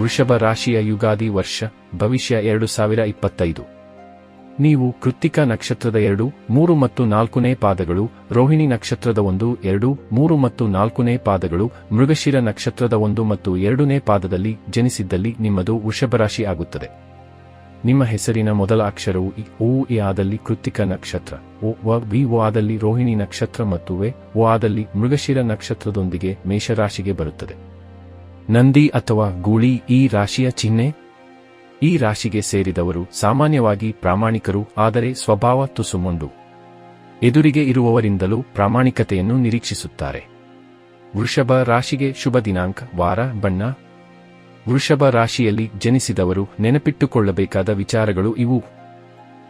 ವೃಷಭ ರಾಶಿಯ ಯುಗಾದಿ ವರ್ಷ, ಭವಿಷ್ಯ ಎರಡು ಸಾವಿರ ಇಪ್ಪತ್ತೈದು. ನೀವು ಕೃತ್ತಿಕ ನಕ್ಷತ್ರದ ಎರಡು, ಮೂರು ಮತ್ತು ನಾಲ್ಕನೇ ಪಾದಗಳು, ರೋಹಿಣಿ ನಕ್ಷತ್ರದ ಒಂದು, ಎರಡು, ಮೂರು ಮತ್ತು ನಾಲ್ಕನೇ ಪಾದಗಳು, ಮೃಗಶಿರ ನಕ್ಷತ್ರದ ಒಂದು ಮತ್ತು ಎರಡನೇ ಪಾದದಲ್ಲಿ ಜನಿಸಿದ್ದಲ್ಲಿ ನಿಮ್ಮದು ವೃಷಭರಾಶಿ ಆಗುತ್ತದೆ. ನಿಮ್ಮ ಹೆಸರಿನ ಮೊದಲ ಅಕ್ಷರವು ಇ ಓ ಎ ಆದಲ್ಲಿ ಕೃತ್ತಿಕ ನಕ್ಷತ್ರ ಓ ವ, ವಿ ಓ ಆದಲ್ಲಿ ರೋಹಿಣಿ ನಕ್ಷತ್ರ ಮತ್ತು ವೆ ಓ ಆದಲ್ಲಿ ಮೃಗಶಿರ ನಕ್ಷತ್ರದೊಂದಿಗೆ ಮೇಷರಾಶಿಗೆ ಬರುತ್ತದೆ. ನಂದಿ ಅಥವಾ ಗೂಳಿ ಈ ರಾಶಿಯ ಚಿಹ್ನೆ? ಈ ರಾಶಿಗೆ ಸೇರಿದವರು ಸಾಮಾನ್ಯವಾಗಿ ಪ್ರಾಮಾಣಿಕರು, ಆದರೆ ಸ್ವಭಾವ ತುಸುಮೊಂಡು ಎದುರಿಗೆ ಇರುವವರಿಂದಲೂ ಪ್ರಾಮಾಣಿಕತೆಯನ್ನು ನಿರೀಕ್ಷಿಸುತ್ತಾರೆ. ವೃಷಭ ರಾಶಿಗೆ ಶುಭ ದಿನಾಂಕ, ವಾರ, ಬಣ್ಣ. ವೃಷಭ ರಾಶಿಯಲ್ಲಿ ಜನಿಸಿದವರು ನೆನಪಿಟ್ಟುಕೊಳ್ಳಬೇಕಾದ ವಿಚಾರಗಳು ಇವು.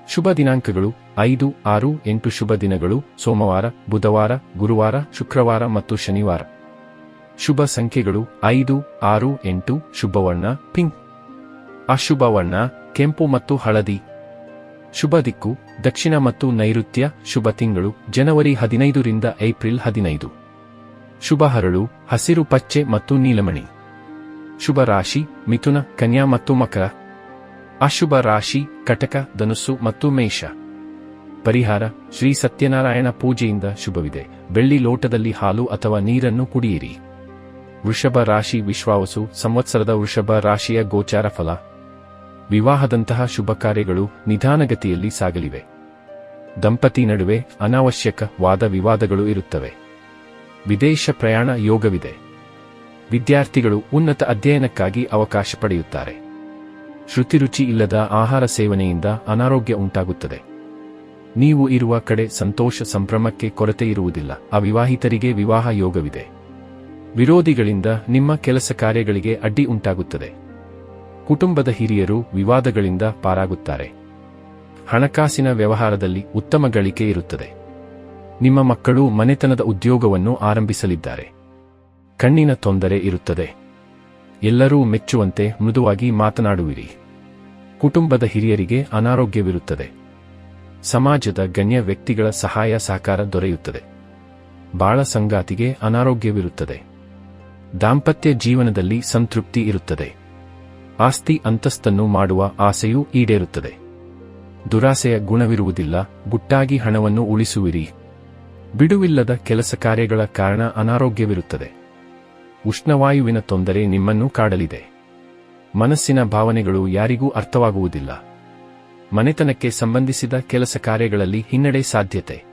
ಶುಭ ದಿನಾಂಕಗಳು ಐದು, ಆರು, ಎಂಟು ಶುಭ ದಿನಗಳು, ಸೋಮವಾರ, ಬುಧವಾರ, ಗುರುವಾರ, ಶುಕ್ರವಾರ ಮತ್ತು ಶನಿವಾರ. ಶುಭ ಸಂಖ್ಯೆಗಳು ಐದು, ಆರು, ಎಂಟು, ಶುಭವರ್ಣ, ಪಿಂಕ್. ಅಶುಭವರ್ಣ, ಕೆಂಪು ಮತ್ತು ಹಳದಿ. ಶುಭ ದಿಕ್ಕು, ದಕ್ಷಿಣ ಮತ್ತು ನೈಋತ್ಯ ಶುಭ ತಿಂಗಳು, ಜನವರಿ ಹದಿನೈದರಿಂದ ಏಪ್ರಿಲ್ ಹದಿನೈದು. ಶುಭ ಹರಳು, ಹಸಿರು ಪಚ್ಚೆ ಮತ್ತು ನೀಲಮಣಿ. ಶುಭ ರಾಶಿ, ಮಿಥುನ, ಕನ್ಯಾ ಮತ್ತು ಮಕರ. ಅಶುಭ ರಾಶಿ, ಕಟಕ, ಧನುಸ್ಸು ಮತ್ತು ಮೇಷ. ಪರಿಹಾರ, ಶ್ರೀ ಸತ್ಯನಾರಾಯಣ ಪೂಜೆಯಿಂದ ಶುಭವಿದೆ. ಬೆಳ್ಳಿ ಲೋಟದಲ್ಲಿ ಹಾಲು ಅಥವಾ ನೀರನ್ನು ಕುಡಿಯಿರಿ. ವೃಷಭ ರಾಶಿ ವಿಶ್ವಾವಸು ಸಂವತ್ಸರದ ವೃಷಭ ರಾಶಿಯ ಗೋಚಾರ ಫಲ. ವಿವಾಹದಂತಹ ಶುಭ ಕಾರ್ಯಗಳು ನಿಧಾನಗತಿಯಲ್ಲಿ ಸಾಗಲಿವೆ. ದಂಪತಿ ನಡುವೆ ಅನಾವಶ್ಯಕ ವಾದ ವಿವಾದಗಳು ಇರುತ್ತವೆ. ವಿದೇಶ ಪ್ರಯಾಣ ಯೋಗವಿದೆ. ವಿದ್ಯಾರ್ಥಿಗಳು ಉನ್ನತ ಅಧ್ಯಯನಕ್ಕಾಗಿ ಅವಕಾಶ ಪಡೆಯುತ್ತಾರೆ. ಶ್ರುತಿರುಚಿ ಇಲ್ಲದ ಆಹಾರ ಸೇವನೆಯಿಂದ ಅನಾರೋಗ್ಯ ಉಂಟಾಗುತ್ತದೆ. ನೀವು ಇರುವ ಕಡೆ ಸಂತೋಷ ಸಂಭ್ರಮಕ್ಕೆ ಕೊರತೆ ಇರುವುದಿಲ್ಲ. ಅವಿವಾಹಿತರಿಗೆ ವಿವಾಹ ಯೋಗವಿದೆ. ವಿರೋಧಿಗಳಿಂದ ನಿಮ್ಮ ಕೆಲಸ ಕಾರ್ಯಗಳಿಗೆ ಅಡ್ಡಿ ಉಂಟಾಗುತ್ತದೆ. ಕುಟುಂಬದ ಹಿರಿಯರು ವಿವಾದಗಳಿಂದ ಪಾರಾಗುತ್ತಾರೆ. ಹಣಕಾಸಿನ ವ್ಯವಹಾರದಲ್ಲಿ ಉತ್ತಮ ಗಳಿಕೆ ಇರುತ್ತದೆ. ನಿಮ್ಮ ಮಕ್ಕಳು ಮನೆತನದ ಉದ್ಯೋಗವನ್ನು ಆರಂಭಿಸಲಿದ್ದಾರೆ. ಕಣ್ಣಿನ ತೊಂದರೆ ಇರುತ್ತದೆ. ಎಲ್ಲರೂ ಮೆಚ್ಚುವಂತೆ ಮೃದುವಾಗಿ ಮಾತನಾಡುವಿರಿ. ಕುಟುಂಬದ ಹಿರಿಯರಿಗೆ ಅನಾರೋಗ್ಯವಿರುತ್ತದೆ. ಸಮಾಜದ ಗಣ್ಯ ವ್ಯಕ್ತಿಗಳ ಸಹಾಯ ಸಹಕಾರ ದೊರೆಯುತ್ತದೆ. ಬಾಳ ಸಂಗಾತಿಗೆ ಅನಾರೋಗ್ಯವಿರುತ್ತದೆ. ದಾಂಪತ್ಯ ಜೀವನದಲ್ಲಿ ಸಂತೃಪ್ತಿ ಇರುತ್ತದೆ. ಆಸ್ತಿ ಅಂತಸ್ತನ್ನು ಮಾಡುವ ಆಸೆಯೂ ಈಡೇರುತ್ತದೆ. ದುರಾಸೆಯ ಗುಣವಿರುವುದಿಲ್ಲ ಗುಟ್ಟಾಗಿ ಹಣವನ್ನು ಉಳಿಸುವಿರಿ. ಬಿಡುವಿಲ್ಲದ ಕೆಲಸ ಕಾರ್ಯಗಳ ಕಾರಣ ಅನಾರೋಗ್ಯವಿರುತ್ತದೆ. ಉಷ್ಣವಾಯುವಿನ ತೊಂದರೆ ನಿಮ್ಮನ್ನು ಕಾಡಲಿದೆ. ಮನಸ್ಸಿನ ಭಾವನೆಗಳು ಯಾರಿಗೂ ಅರ್ಥವಾಗುವುದಿಲ್ಲ. ಮನೆತನಕ್ಕೆ ಸಂಬಂಧಿಸಿದ ಕೆಲಸ ಕಾರ್ಯಗಳಲ್ಲಿ ಹಿನ್ನಡೆ ಸಾಧ್ಯತೆ.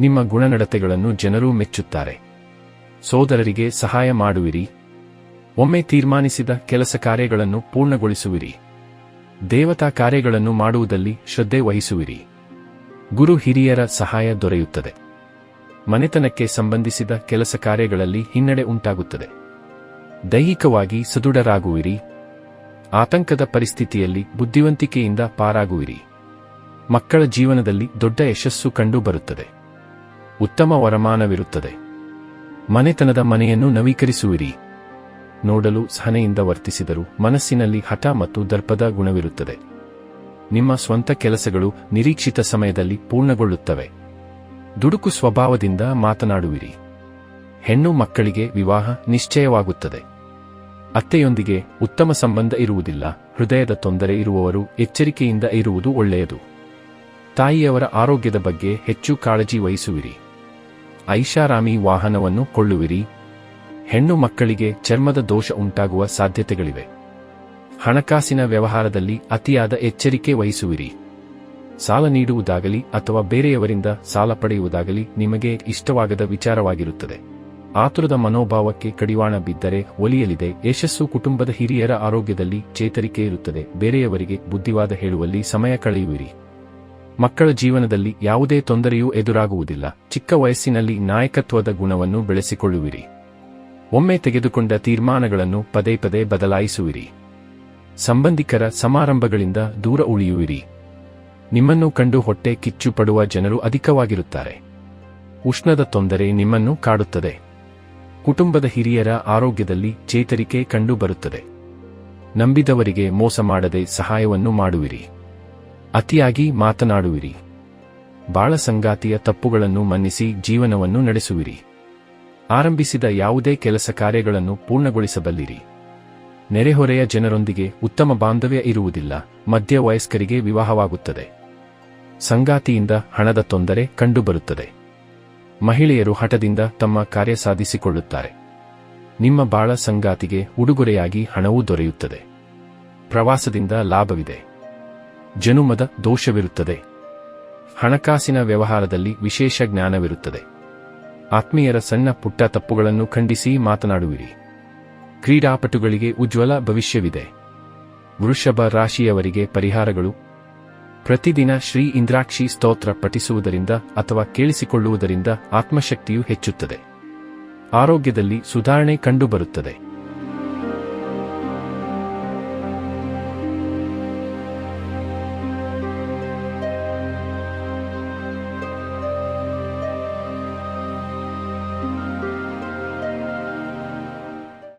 ನಿಮ್ಮ ಗುಣನಡತೆಗಳನ್ನು ಜನರು ಮೆಚ್ಚುತ್ತಾರೆ. ಸೋದರರಿಗೆ ಸಹಾಯ ಮಾಡುವಿರಿ. ಒಮ್ಮೆ ತೀರ್ಮಾನಿಸಿದ ಕೆಲಸ ಕಾರ್ಯಗಳನ್ನು ಪೂರ್ಣಗೊಳಿಸುವಿರಿ. ದೇವತಾ ಕಾರ್ಯಗಳನ್ನು ಮಾಡುವುದಲ್ಲಿ ಶ್ರದ್ಧೆ ವಹಿಸುವಿರಿ. ಗುರು ಹಿರಿಯರ ಸಹಾಯ ದೊರೆಯುತ್ತದೆ. ಮನೆತನಕ್ಕೆ ಸಂಬಂಧಿಸಿದ ಕೆಲಸ ಕಾರ್ಯಗಳಲ್ಲಿ ಹಿನ್ನಡೆ ಉಂಟಾಗುತ್ತದೆ. ದೈಹಿಕವಾಗಿ ಸದೃಢರಾಗುವಿರಿ. ಆತಂಕದ ಪರಿಸ್ಥಿತಿಯಲ್ಲಿ ಬುದ್ಧಿವಂತಿಕೆಯಿಂದ ಪಾರಾಗುವಿರಿ. ಮಕ್ಕಳ ಜೀವನದಲ್ಲಿ ದೊಡ್ಡ ಯಶಸ್ಸು ಕಂಡುಬರುತ್ತದೆ. ಉತ್ತಮ ವರಮಾನವಿರುತ್ತದೆ. ಮನೆತನದ ಮನೆಯನ್ನು ನವೀಕರಿಸುವಿರಿ. ನೋಡಲು ಸಹನೆಯಿಂದ ವರ್ತಿಸಿದರು ಮನಸ್ಸಿನಲ್ಲಿ ಹಠ ಮತ್ತು ದರ್ಪದ ಗುಣವಿರುತ್ತದೆ. ನಿಮ್ಮ ಸ್ವಂತ ಕೆಲಸಗಳು ನಿರೀಕ್ಷಿತ ಸಮಯದಲ್ಲಿ ಪೂರ್ಣಗೊಳ್ಳುತ್ತವೆ. ದುಡುಕು ಸ್ವಭಾವದಿಂದ ಮಾತನಾಡುವಿರಿ. ಹೆಣ್ಣು ಮಕ್ಕಳಿಗೆ ವಿವಾಹ ನಿಶ್ಚಯವಾಗುತ್ತದೆ. ಅತ್ತೆಯೊಂದಿಗೆ ಉತ್ತಮ ಸಂಬಂಧ ಇರುವುದಿಲ್ಲ, ಹೃದಯದ ತೊಂದರೆ ಇರುವವರು ಎಚ್ಚರಿಕೆಯಿಂದ ಇರುವುದು ಒಳ್ಳೆಯದು. ತಾಯಿಯವರ ಆರೋಗ್ಯದ ಬಗ್ಗೆ ಹೆಚ್ಚು ಕಾಳಜಿ ವಹಿಸುವಿರಿ. ಐಷಾರಾಮಿ ವಾಹನವನ್ನು ಕೊಳ್ಳುವಿರಿ. ಹೆಣ್ಣು ಮಕ್ಕಳಿಗೆ ಚರ್ಮದ ದೋಷ ಉಂಟಾಗುವ ಸಾಧ್ಯತೆಗಳಿವೆ. ಹಣಕಾಸಿನ ವ್ಯವಹಾರದಲ್ಲಿ ಅತಿಯಾದ ಎಚ್ಚರಿಕೆ ವಹಿಸುವಿರಿ. ಸಾಲ ನೀಡುವುದಾಗಲಿ ಅಥವಾ ಬೇರೆಯವರಿಂದ ಸಾಲ ಪಡೆಯುವುದಾಗಲಿ ನಿಮಗೆ ಇಷ್ಟವಾಗದ ವಿಚಾರವಾಗಿರುತ್ತದೆ. ಆತುರದ ಮನೋಭಾವಕ್ಕೆ ಕಡಿವಾಣ ಬಿದ್ದರೆ ಒಲಿಯಲಿದೆ. ಯಶಸ್ಸು ಕುಟುಂಬದ ಹಿರಿಯರ ಆರೋಗ್ಯದಲ್ಲಿ ಚೇತರಿಕೆ ಇರುತ್ತದೆ. ಬೇರೆಯವರಿಗೆ ಬುದ್ಧಿವಾದ ಹೇಳುವಲ್ಲಿ ಸಮಯ ಕಳೆಯುವಿರಿ. ಮಕ್ಕಳ ಜೀವನದಲ್ಲಿ ಯಾವುದೇ ತೊಂದರೆಯೂ ಎದುರಾಗುವುದಿಲ್ಲ. ಚಿಕ್ಕ ವಯಸ್ಸಿನಲ್ಲಿ ನಾಯಕತ್ವದ ಗುಣವನ್ನು ಬೆಳೆಸಿಕೊಳ್ಳುವಿರಿ. ಒಮ್ಮೆ ತೆಗೆದುಕೊಂಡ ತೀರ್ಮಾನಗಳನ್ನು ಪದೇ ಪದೇ ಬದಲಾಯಿಸುವಿರಿ. ಸಂಬಂಧಿಕರ ಸಮಾರಂಭಗಳಿಂದ ದೂರ ಉಳಿಯುವಿರಿ. ನಿಮ್ಮನ್ನು ಕಂಡು ಹೊಟ್ಟೆ ಕಿಚ್ಚು ಪಡುವ ಜನರು ಅಧಿಕವಾಗಿರುತ್ತಾರೆ. ಉಷ್ಣದ ತೊಂದರೆ ನಿಮ್ಮನ್ನು ಕಾಡುತ್ತದೆ. ಕುಟುಂಬದ ಹಿರಿಯರ ಆರೋಗ್ಯದಲ್ಲಿ ಚೇತರಿಕೆ ಕಂಡುಬರುತ್ತದೆ. ನಂಬಿದವರಿಗೆ ಮೋಸ ಮಾಡದೆ ಸಹಾಯವನ್ನು ಮಾಡುವಿರಿ. ಅತಿಯಾಗಿ ಮಾತನಾಡುವಿರಿ. ಬಾಳ ಸಂಗಾತಿಯ ತಪ್ಪುಗಳನ್ನು ಮನ್ನಿಸಿ ಜೀವನವನ್ನು ನಡೆಸುವಿರಿ. ಆರಂಭಿಸಿದ ಯಾವುದೇ ಕೆಲಸ ಕಾರ್ಯಗಳನ್ನು ಪೂರ್ಣಗೊಳಿಸಬಲ್ಲಿರಿ. ನೆರೆಹೊರೆಯ ಜನರೊಂದಿಗೆ ಉತ್ತಮ ಬಾಂಧವ್ಯ ಇರುವುದಿಲ್ಲ, ಮಧ್ಯ ವಯಸ್ಕರಿಗೆ ವಿವಾಹವಾಗುತ್ತದೆ. ಸಂಗಾತಿಯಿಂದ ಹಣದ ತೊಂದರೆ ಕಂಡುಬರುತ್ತದೆ. ಮಹಿಳೆಯರು ಹಠದಿಂದ ತಮ್ಮ ಕಾರ್ಯ ಸಾಧಿಸಿಕೊಳ್ಳುತ್ತಾರೆ. ನಿಮ್ಮ ಬಾಳ ಸಂಗಾತಿಗೆ ಉಡುಗೊರೆಯಾಗಿ ಹಣವೂ ದೊರೆಯುತ್ತದೆ. ಪ್ರವಾಸದಿಂದ ಲಾಭವಿದೆ. ಜನುಮದ ದೋಷವಿರುತ್ತದೆ. ಹಣಕಾಸಿನ ವ್ಯವಹಾರದಲ್ಲಿ ವಿಶೇಷ ಜ್ಞಾನವಿರುತ್ತದೆ. ಆತ್ಮೀಯರ ಸಣ್ಣ ಪುಟ್ಟ ತಪ್ಪುಗಳನ್ನು ಖಂಡಿಸಿ ಮಾತನಾಡುವಿರಿ. ಕ್ರೀಡಾಪಟುಗಳಿಗೆ ಉಜ್ವಲ ಭವಿಷ್ಯವಿದೆ. ವೃಷಭ ರಾಶಿಯವರಿಗೆ ಪರಿಹಾರಗಳು. ಪ್ರತಿದಿನ ಶ್ರೀ ಇಂದ್ರಾಕ್ಷಿ ಸ್ತೋತ್ರ ಪಠಿಸುವುದರಿಂದ ಅಥವಾ ಕೇಳಿಸಿಕೊಳ್ಳುವುದರಿಂದ ಆತ್ಮಶಕ್ತಿಯು ಹೆಚ್ಚುತ್ತದೆ. ಆರೋಗ್ಯದಲ್ಲಿ ಸುಧಾರಣೆ ಕಂಡುಬರುತ್ತದೆ.